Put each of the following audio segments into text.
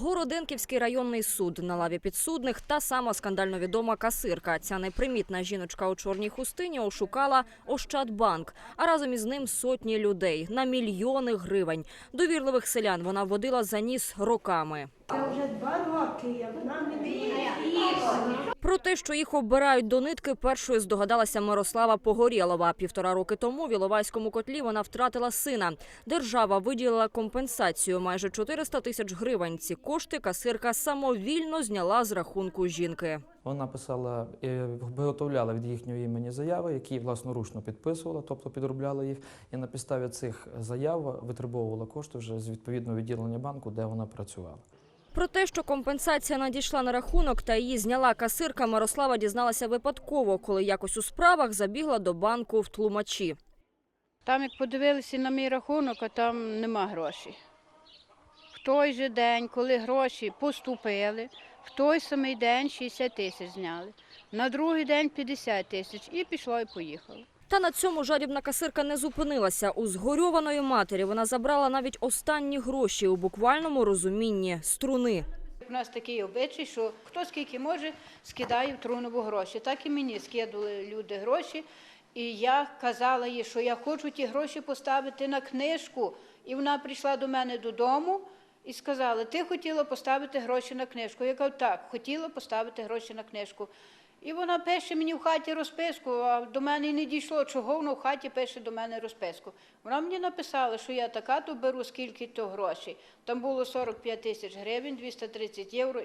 Городенківський районний суд на лаві підсудних та сама скандально відома касирка. Ця непримітна жіночка у чорній хустині ошукала Ощадбанк, а разом із ним сотні людей на мільйони гривень. Довірливих селян вона водила за ніс роками. Це вже два роки, як вона мені Про те, що їх обирають до нитки, першою здогадалася Мирослава Погорєлова. Півтора роки тому в Іловайському котлі вона втратила сина. Держава виділила компенсацію майже 400 тисяч гривень. Ці кошти касирка самовільно зняла з рахунку жінки. Вона писала, е, виготовляла від їхнього імені заяви, які власноручно підписувала, тобто підробляла їх, і на підставі цих заяв витребовувала кошти вже з відповідного відділення банку, де вона працювала. Про те, що компенсація надійшла на рахунок та її зняла касирка, Мирослава дізналася випадково, коли якось у справах забігла до банку в тлумачі. Там, як подивилися на мій рахунок, а там нема грошей. В той же день, коли гроші поступили, в той самий день 60 тисяч зняли, на другий день 50 тисяч і пішло і поїхало. Та на цьому жадібна касирка не зупинилася. У згорьованої матері вона забрала навіть останні гроші у буквальному розумінні струни. У нас такий обичай, що хто скільки може, скидає в трунову гроші. Так і мені скидали люди гроші. І я казала їй, що я хочу ті гроші поставити на книжку. І вона прийшла до мене додому і сказала: Ти хотіла поставити гроші на книжку. Я кажу, так, хотіла поставити гроші на книжку. І вона пише мені в хаті розписку, а до мене не дійшло, чого вона в хаті пише до мене розписку. Вона мені написала, що я така то беру, скільки то грошей. Там було 45 тисяч гривень, 230 євро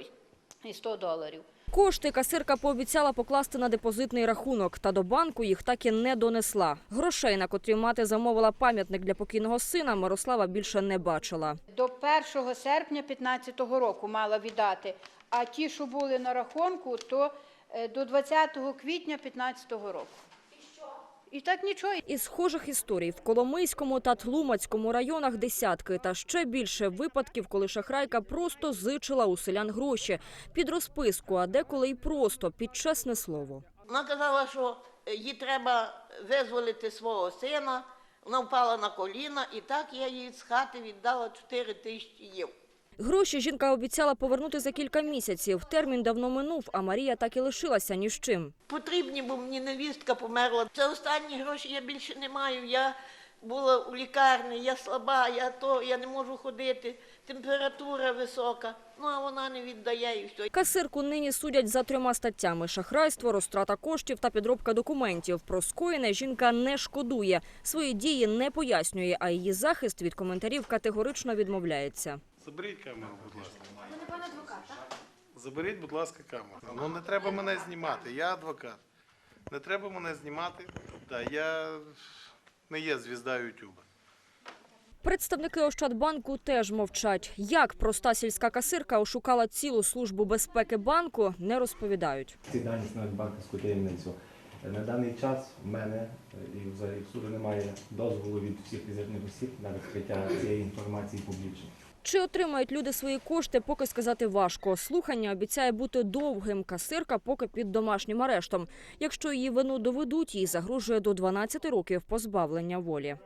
і 100 доларів. Кошти касирка пообіцяла покласти на депозитний рахунок, та до банку їх так і не донесла. Грошей, на котрі мати замовила пам'ятник для покійного сина, Мирослава більше не бачила. До 1 серпня 2015 року мала віддати, а ті, що були на рахунку, то до 20 квітня 2015 року. І так нічого. Із схожих історій в Коломийському та Тлумацькому районах десятки та ще більше випадків, коли шахрайка просто зичила у селян гроші під розписку, а деколи й просто під чесне слово. Вона казала, що е, їй треба визволити свого сина. Вона впала на коліна, і так я їй з хати віддала 4 тисячі євро. Гроші жінка обіцяла повернути за кілька місяців. Термін давно минув, а Марія так і лишилася ні з чим. Потрібні, бо мені невістка померла. Це останні гроші я більше не маю. Я була у лікарні, я слаба, я то, я не можу ходити, температура висока. Ну а вона не віддає і все. Касирку нині судять за трьома статтями: шахрайство, розтрата коштів та підробка документів. Про скоєне жінка не шкодує. Свої дії не пояснює, а її захист від коментарів категорично відмовляється. Заберіть камеру, будь ласка. Ви не пан адвокат, так? Заберіть, будь ласка, камеру. Ну не треба мене знімати. Я адвокат. Не треба мене знімати. Да, я не є звізда Ютуба. Представники Ощадбанку теж мовчать. Як проста сільська касирка ошукала цілу службу безпеки банку, не розповідають. Ці дані становлять банківську таємницю. На даний час в мене е, і взагалі в суду немає дозволу від всіх фізичних осіб на відкриття цієї інформації публічно. Чи отримають люди свої кошти, поки сказати важко. Слухання обіцяє бути довгим. Касирка поки під домашнім арештом. Якщо її вину доведуть, їй загрожує до 12 років позбавлення волі.